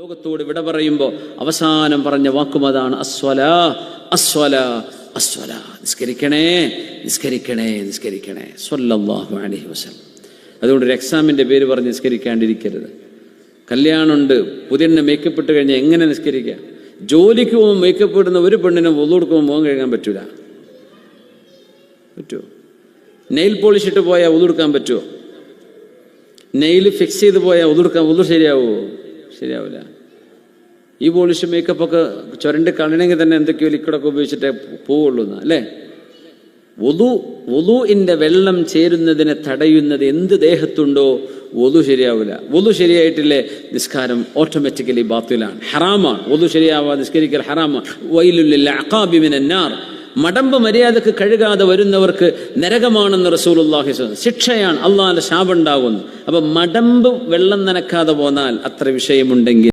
ലോകത്തോട് വിട പറയുമ്പോൾ അവസാനം പറഞ്ഞ വാക്കും അതാണ് അസ്വല അസ്വല അസ്വല. നിസ്കരിക്കണേ നിസ്കരിക്കണേ നിസ്കരിക്കണേ. സ്വല്ലാഹു അലൈഹി വസല്ലം. അതുകൊണ്ട് ഒരു എക്സാമിന്റെ പേര് പറഞ്ഞ് നിസ്കരിക്കാണ്ടിരിക്കരുത്. കല്യാണമുണ്ട് പുതിയ മേക്കപ്പ് ഇട്ട് കഴിഞ്ഞാൽ എങ്ങനെ നിസ്കരിക്കുക ജോലിക്ക് പോകുമ്പോൾ മേക്കപ്പ് ഇടുന്ന ഒരു പെണ്ണിനും ഒന്നു കൊടുക്കുമ്പോൾ മുഖം കഴുകാൻ പറ്റൂല? പറ്റുമോ നെയിൽ പോളിഷ് ഇട്ട് പോയാൽ ഒതുടുക്കാൻ പറ്റുമോ നെയിൽ ഫിക്സ് ചെയ്ത് പോയാൽ ഒതുടുക്കാൻ ഒതു ശരിയാവുമോ ശരിയാവില്ല. ഈ പോളിഷ് മേക്കപ്പ് ഒക്കെ ചുരണ്ടി കളയണമെങ്കിൽ തന്നെ എന്തൊക്കെയോ ലിക്വിഡൊക്കെ ഉപയോഗിച്ചിട്ടേ പോവുള്ളൂ അല്ലേ? ഒതു ഒതുവിന്റെ വെള്ളം ചേരുന്നതിനെ തടയുന്നത് എന്ത് ദേഹത്തുണ്ടോ ഒതു ശരിയാവില്ല. ഒതു ശരിയായിട്ടില്ലേ? നിസ്കാരം ഓട്ടോമാറ്റിക്കലി ബാത്തിലാണ്. ഹറാമാണ്. ഒതു ശരിയാവാ നിസ്കരിക്കൽ ഹറാമാണ്. വൈലുല്ലില്ല അക്കാബിമിനാർ മടമ്പ് മര്യാദയ്ക്ക് കഴുകാതെ വരുന്നവർക്ക് നരകമാണെന്ന് റസൂലുള്ളാഹി സ്വ- ശിക്ഷയാണ്. അള്ളാഹാന്റെ ശാപുണ്ടാകുന്നു അപ്പൊ മടമ്പ് വെള്ളം നനക്കാതെ പോന്നാൽ അത്ര വിഷയമുണ്ടെങ്കിൽ